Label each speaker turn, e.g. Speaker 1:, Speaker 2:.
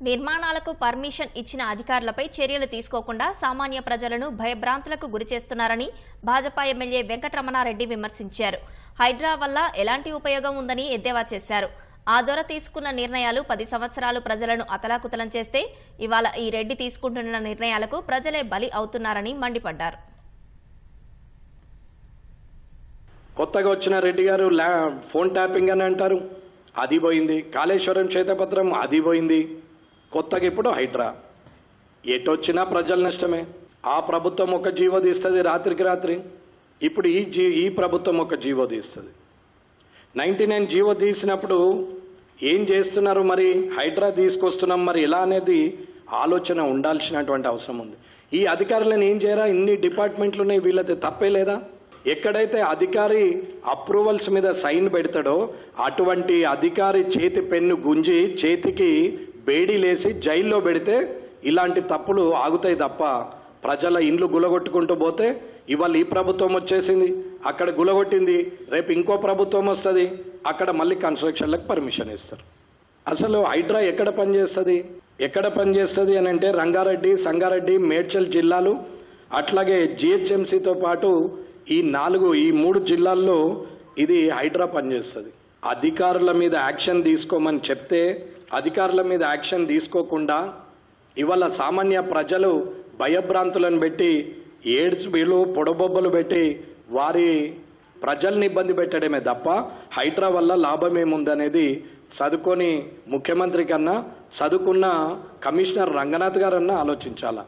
Speaker 1: నిర్మాణాలకు పర్మిషన్ ఇచ్చిన అధికారులపై చర్యలు తీసుకోకుండా సామాన్య ప్రజలను భయభ్రాంతులకు గురిచేస్తున్నారని భాజపా ఎమ్మెల్యే వెంకటరమణారెడ్డి విమర్శించారు. హైడ్రా వల్ల ఎలాంటి ఉపయోగం ఉందని ఎద్దేవా చేశారు. ఆ దొర తీసుకున్న నిర్ణయాలు పది సంవత్సరాలు ప్రజలను అతలాకుతలం చేస్తే ఇవాళ ఈ రెడ్డి తీసుకుంటున్న నిర్ణయాలకు ప్రజలే బలి అవుతున్నారని మండిపడ్డారు.
Speaker 2: కొత్తగా వచ్చిన రెడ్డి గారు ఫోన్ ట్యాపింగ్ అని అంటారు. అది పోయింది. కాళేశ్వరం చేతపత్రం అది పోయింది. కొత్తగా ఇప్పుడు హైడ్రా. ఎటొచ్చినా ప్రజల నష్టమే. ఆ ప్రభుత్వం ఒక జీవో తీస్తుంది రాత్రికి రాత్రి. ఇప్పుడు ఈ జీ ఈ ప్రభుత్వం ఒక జీవో తీస్తుంది. నైంటీ నైన్ జీవో తీసినప్పుడు ఏం చేస్తున్నారు మరి? హైడ్రా తీసుకొస్తున్నాం మరి ఎలా అనేది ఆలోచన ఉండాల్సినటువంటి అవసరం ఉంది. ఈ అధికారులను ఏం చేయరా? ఇన్ని డిపార్ట్మెంట్లు ఉన్నాయి వీళ్ళది తప్పే లేదా? ఎక్కడైతే అధికారి అప్రూవల్స్ మీద సైన్ పెడతాడో అటువంటి అధికారి చేతి పెన్ను గుంజి చేతికి బేడీ లేసి జైల్లో పెడితే ఇలాంటి తప్పులు ఆగుతాయి తప్ప ప్రజల ఇండ్లు గులగొట్టుకుంటూ పోతే ఇవాళ ఈ ప్రభుత్వం వచ్చేసింది. అక్కడ గులగొట్టింది. రేపు ఇంకో ప్రభుత్వం వస్తుంది. అక్కడ మళ్ళీ కన్స్ట్రక్షన్లకు పర్మిషన్ ఇస్తారు. అసలు హైడ్రా ఎక్కడ పనిచేస్తుంది? ఎక్కడ పనిచేస్తుంది అని అంటే రంగారెడ్డి సంగారెడ్డి మేడ్చల్ జిల్లాలు అట్లాగే జిహెచ్ఎంసీతో పాటు ఈ నాలుగు ఈ మూడు జిల్లాల్లో ఇది హైడ్రా పనిచేస్తుంది. అధికారుల మీద యాక్షన్ తీసుకోమని చెప్తే అధికారుల మీద యాక్షన్ తీసుకోకుండా ఇవాళ సామాన్య ప్రజలు భయభ్రాంతులను పెట్టి ఏడ్చులు వీళ్ళు పొడబొబ్బలు పెట్టి వారి ప్రజల్ని ఇబ్బంది పెట్టడమే తప్ప హైడ్రా వల్ల లాభం ఏముందనేది చదువుకొని ముఖ్యమంత్రి కన్నా చదువుకున్న కమిషనర్ రంగనాథ్ గారన్నా ఆలోచించాలా?